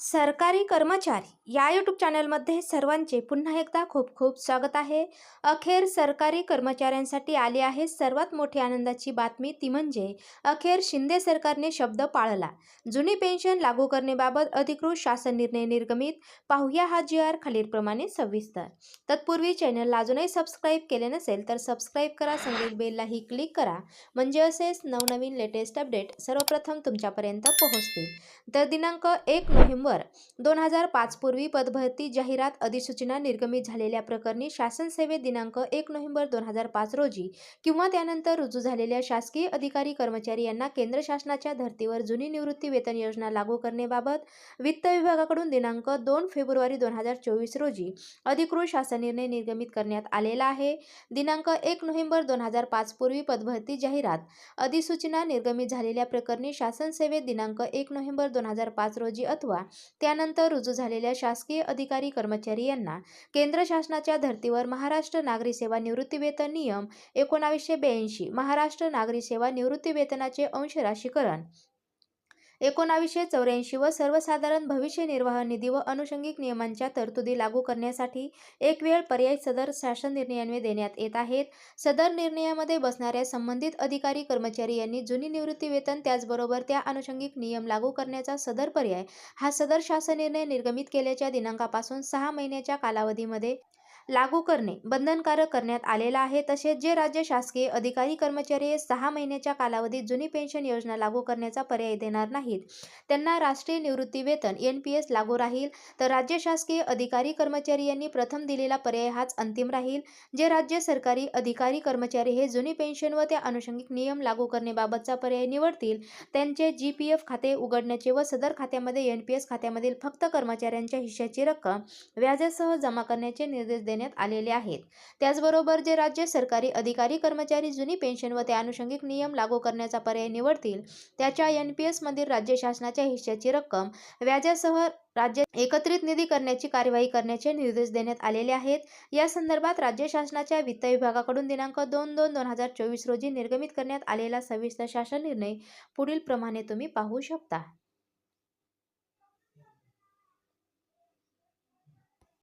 सरकारी कर्मचारी या यूट्यूब चॅनलमध्ये सर्वांचे पुन्हा एकदा खूप खूप स्वागत आहे. अखेर सरकारी कर्मचाऱ्यांसाठी आली आहे सर्वात मोठी आनंदाची बातमी ती म्हणजे अखेर शिंदे सरकारने शब्द पाळला. जुनी पेन्शन लागू करण्याबाबत अधिकृत शासन निर्णय निर्गमित. पाहूया हा जी आर खालीलप्रमाणे सविस्तर. तत्पूर्वी चॅनलला अजूनही सबस्क्राईब केले नसेल तर सबस्क्राईब करा संगीत बेललाही क्लिक करा. म्हणजे असेच नवनवीन लेटेस्ट अपडेट सर्वप्रथम तुमच्यापर्यंत पोहोचतील. तर दिनांक एक नोव्हेंबर दोन हजार पाचपूर्वी पदभरती जाहिरात अधिसूचना निर्गमित झालेल्या प्रकरणी शासन सेवेत दिनांक एक नोव्हेंबर दोन हजार पाच रोजी किंवा त्यानंतर रुजू झालेल्या शासकीय अधिकारी कर्मचारी यांना केंद्र शासनाच्या धर्तीवर जुनी निवृत्ती वेतन योजना लागू करण्याबाबत वित्त विभागाकडून दिनांक दोन फेब्रुवारी दोन हजार चोवीस रोजी अधिकृत शासन निर्णय निर्गमित करण्यात आलेला आहे. दिनांक एक नोव्हेंबर दोन हजार पाच पूर्वी पदभरती जाहिरात अधिसूचना निर्गमित झालेल्या प्रकरणी शासन सेवेत दिनांक एक नोव्हेंबर दोन हजार पाच रोजी अथवा त्यानंतर रुजू झालेल्या शासकीय अधिकारी कर्मचारी यांना केंद्र शासनाच्या धर्तीवर महाराष्ट्र नागरी सेवा निवृत्तीवेतन नियम एकोणावीसशे ब्याऐंशी महाराष्ट्र नागरी सेवा निवृत्तीवेतनाचे अंश राशीकरण एकोणावीसशे चौऱ्याऐंशी व सर्वसाधारण भविष्य निर्वाह निधी व अनुषंगिक नियमांच्या तरतुदी लागू करण्यासाठी एक वेळ पर्याय सदर शासन निर्णयान्वये देण्यात येत आहेत. सदर निर्णयामध्ये बसणाऱ्या संबंधित अधिकारी कर्मचारी यांनी जुनी निवृत्ती वेतन त्याचबरोबर त्या अनुषंगिक नियम लागू करण्याचा सदर पर्याय हा सदर शासन निर्णय निर्गमित केल्याच्या दिनांकापासून सहा महिन्याच्या कालावधीमध्ये लागू करणे बंधनकारक करण्यात आलेला आहे. तसेच जे राज्य शासकीय अधिकारी कर्मचारी सहा महिन्याच्या कालावधीत जुनी पेन्शन योजना लागू करण्याचा पर्याय देणार नाहीत त्यांना राष्ट्रीय निवृत्ती वेतन एन पी एस लागू राहील. तर राज्य शासकीय अधिकारी कर्मचारी यांनी प्रथम दिलेला पर्याय हाच अंतिम राहील. जे राज्य सरकारी अधिकारी कर्मचारी हे जुनी पेन्शन व त्या अनुषंगिक नियम लागू करण्याबाबतचा पर्याय निवडतील त्यांचे जी पी एफ खाते उघडण्याचे व सदर खात्यामध्ये एन पी एस खात्यामधील फक्त कर्मचाऱ्यांच्या हिश्श्याची रक्कम व्याजासह जमा करण्याचे निर्देश देण्यात आलेले आहेत. त्याचबरोबर जे राज्य सरकारी अधिकारी कर्मचारी जुनी पेन्शन व त्या अनुषंगिक नियम लागू करण्याचा पर्याय निवडतील त्याच्या एन पी एसमधील राज्य शासनाच्या हिश्श्याची रक्कम व्याजासह राज्य एकत्रित निधी करण्याची कार्यवाही करण्याचे निर्देश देण्यात आलेले आहेत. या संदर्भात राज्य शासनाच्या वित्त विभागाकडून दिनांक दोन दोन दोन हजार चोवीस रोजी निर्गमित करण्यात आलेला सविस्तर शासन निर्णय पुढील प्रमाणे तुम्ही पाहू शकता.